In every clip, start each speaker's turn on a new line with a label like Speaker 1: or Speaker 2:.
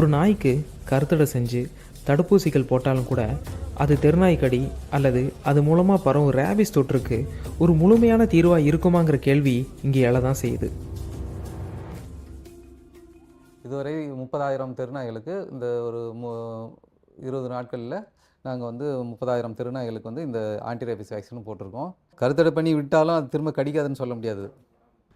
Speaker 1: ஒரு நாய்க்கு கருத்தடை செஞ்சு தடுப்பூசிகள் போட்டாலும் கூட அது தெருநாய்க்கடி அல்லது அது மூலமாக பரவும் ரேபிஸ் தொற்றுக்கு ஒரு முழுமையான தீர்வாக இருக்குமாங்கிற கேள்வி இங்கே எழ தான் செய்யுது.
Speaker 2: இதுவரை முப்பதாயிரம் தெருநாய்களுக்கு இந்த ஒரு மு இருபது நாட்களில் நாங்கள் வந்து முப்பதாயிரம் தெருநாய்களுக்கு வந்து இந்த ஆன்டிரேபிஸ் வேக்சினும் போட்டிருக்கோம். கருத்தடை பண்ணி விட்டாலும் அது திரும்ப கடிக்காதுன்னு சொல்ல முடியாது.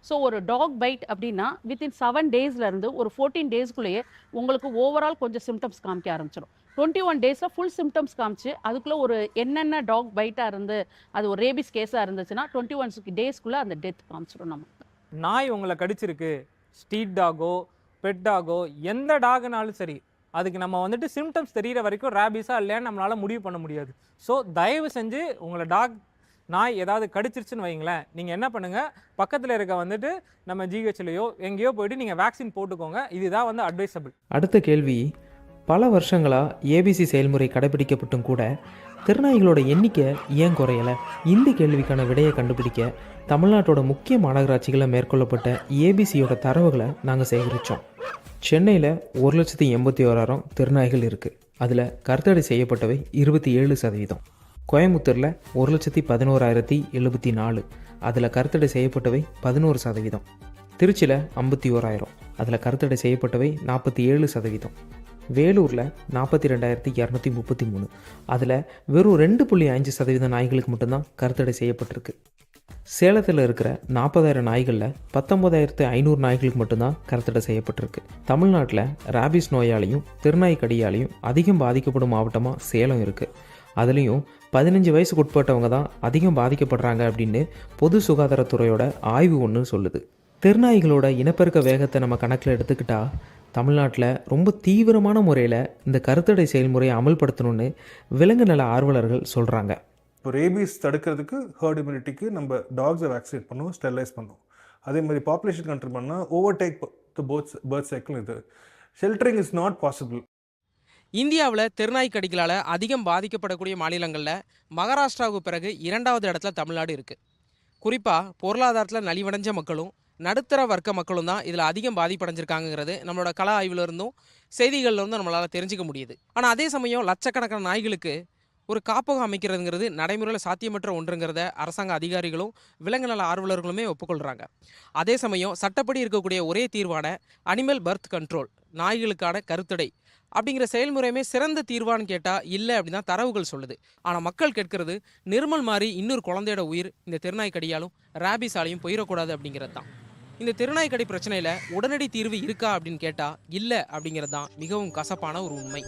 Speaker 3: ஸோ ஒரு டாக் பைட் அப்படின்னா வித்தின் செவன் டேஸ்லேருந்து ஒரு ஃபோர்டீன் டேஸ்க்குள்ளேயே உங்களுக்கு ஓவரால் கொஞ்சம் சிம்டம்ஸ் காமிக்க ஆரம்பிச்சிடும் டுவெண்ட்டி ஒன் டேஸில் ஃபுல் சிம்டம்ஸ் காமிச்சு அதுக்குள்ளே ஒரு என்னென்ன டாக் பைட்டாக இருந்து அது ஒரு ரேபிஸ் கேஸாக இருந்துச்சுன்னா டுவெண்ட்டி ஒன் டேஸ்க்குள்ளே அந்த டெத் காமிச்சிடும் நம்ம
Speaker 4: நாய் உங்களை கடிச்சிருக்கு ஸ்ட்ரீட் டாகோ பெட் டாகோ எந்த டாகுனாலும் சரி அதுக்கு நம்ம வந்துட்டு சிம்டம்ஸ் தெரியிற வரைக்கும் ரேபிஸாக இல்லையான்னு நம்மளால் முடிவு பண்ண முடியாது. ஸோ தயவு செஞ்சு உங்களை டாக் நாய் ஏதாவது கடிச்சிருச்சுன்னு வைங்களேன் நீங்கள் என்ன பண்ணுங்கள் பக்கத்தில் இருக்க வந்துட்டு நம்ம ஜிஹெச்லையோ எங்கேயோ போயிட்டு நீங்கள் வேக்சின் போட்டுக்கோங்க இதுதான் வந்து அட்வைசபிள்
Speaker 1: அடுத்த கேள்வி பல வருஷங்களாக ஏபிசி செயல்முறை கடைபிடிக்கப்பட்டும் கூட திருநாய்களோட எண்ணிக்கை ஏன் குறையலை? இந்த கேள்விக்கான விடையை கண்டுபிடிக்க தமிழ்நாட்டோட முக்கிய மாநகராட்சிகளில் மேற்கொள்ளப்பட்ட ஏபிசியோட தரவுகளை நாங்கள் சேகரித்தோம் சென்னையில் ஒரு லட்சத்தி எண்பத்தி ஓராயிரம் திருநாய்கள் இருக்குது அதில் கருத்தடை செய்யப்பட்டவை இருபத்தி ஏழு சதவீதம். கோயம்புத்தூரில் ஒரு லட்சத்தி பதினோராயிரத்தி எழுபத்தி நாலு. அதில் கருத்தடை செய்யப்பட்டவை பதினோரு சதவீதம். திருச்சியில் ஐம்பத்தி ஓராயிரம். அதில் கருத்தடை செய்யப்பட்டவை நாற்பத்தி ஏழு சதவீதம். வேலூரில் நாற்பத்தி ரெண்டாயிரத்தி இரநூத்தி முப்பத்தி மூணு. அதில் வெறும் ரெண்டு புள்ளி அஞ்சு சதவீத நாய்களுக்கு மட்டும்தான் கருத்தடை செய்யப்பட்டிருக்கு. சேலத்தில் இருக்கிற நாற்பதாயிரம் நாய்களில் பத்தொம்போதாயிரத்து ஐநூறு நாய்களுக்கு மட்டும்தான் கருத்தடை செய்யப்பட்டிருக்கு. தமிழ்நாட்டில் ராபிஸ் நோயாலையும் திருநாய் கடியாலையும் அதிகம் பாதிக்கப்படும் மாவட்டமாக சேலம் இருக்குது அதுலேயும் பதினஞ்சு வயசுக்கு உட்பட்டவங்க தான் அதிகம் பாதிக்கப்படுறாங்க அப்படின்னு பொது சுகாதாரத்துறையோட ஆய்வு ஒன்று சொல்லுது. திருநாய்களோட இனப்பெருக்க வேகத்தை நம்ம கணக்கில் எடுத்துக்கிட்டால் தமிழ்நாட்டில் ரொம்ப தீவிரமான முறையில் இந்த கருத்தடை செயல்முறையை அமல்படுத்தணும்னு விலங்கு நல ஆர்வலர்கள் சொல்கிறாங்க
Speaker 5: இப்போ ரேபீஸ் தடுக்கிறதுக்கு ஹர்ட் இம்யூனிட்டிக்கு நம்ம டாக்ஸை வேக்சினேட் பண்ணுவோம் ஸ்டெர்லைஸ் பண்ணுவோம். அதே மாதிரி பாப்புலேஷன் கண்ட்ரோல் பண்ணால் overtake the birds bird cycle இது. ஷெல்டரிங் இஸ் நாட் பாசிபிள்
Speaker 6: இந்தியாவில் தெருநாய் கடிகளால் அதிகம் பாதிக்கப்படக்கூடிய மாநிலங்களில் மகாராஷ்டிராவுக்கு பிறகு இரண்டாவது இடத்துல தமிழ்நாடு இருக்குது குறிப்பாக பொருளாதாரத்தில் நலிவடைஞ்ச மக்களும் நடுத்தர வர்க்க மக்களும் தான் இதில் அதிகம் பாதிப்படைஞ்சிருக்காங்கிறது நம்மளோட கல ஆய்விலிருந்தும் இருந்தும் இருந்தும் நம்மளால் தெரிஞ்சுக்க முடியுது. ஆனால் அதே சமயம் லட்சக்கணக்கான நாய்களுக்கு ஒரு காப்பகம் அமைக்கிறதுங்கிறது நடைமுறையில் சாத்தியமற்ற ஒன்றுங்கிறத அரசாங்க அதிகாரிகளும் விலங்கு நல ஆர்வலர்களுமே ஒப்புக்கொள்கிறாங்க அதே சமயம் சட்டப்படி இருக்கக்கூடிய ஒரே தீர்வான அனிமல் பர்த் கண்ட்ரோல் நாய்களுக்கான கருத்தடை அப்படிங்கிற செயல்முறையுமே சிறந்த தீர்வான்னு கேட்டால் இல்லை அப்படின்னு தான் தரவுகள் சொல்லுது. ஆனால் மக்கள் கேட்கறது நிர்மல் மாதிரி இன்னொரு குழந்தையோட உயிர் இந்த திருநாய்க்கடியாலும் ரேபிஸாலையும் போயிடக்கூடாது அப்படிங்கிறது தான். இந்த திருநாய்க்கடி பிரச்சனையில் உடனடி தீர்வு இருக்கா அப்படின்னு கேட்டால் இல்லை அப்படிங்கிறது தான் மிகவும் கசப்பான ஒரு உண்மை.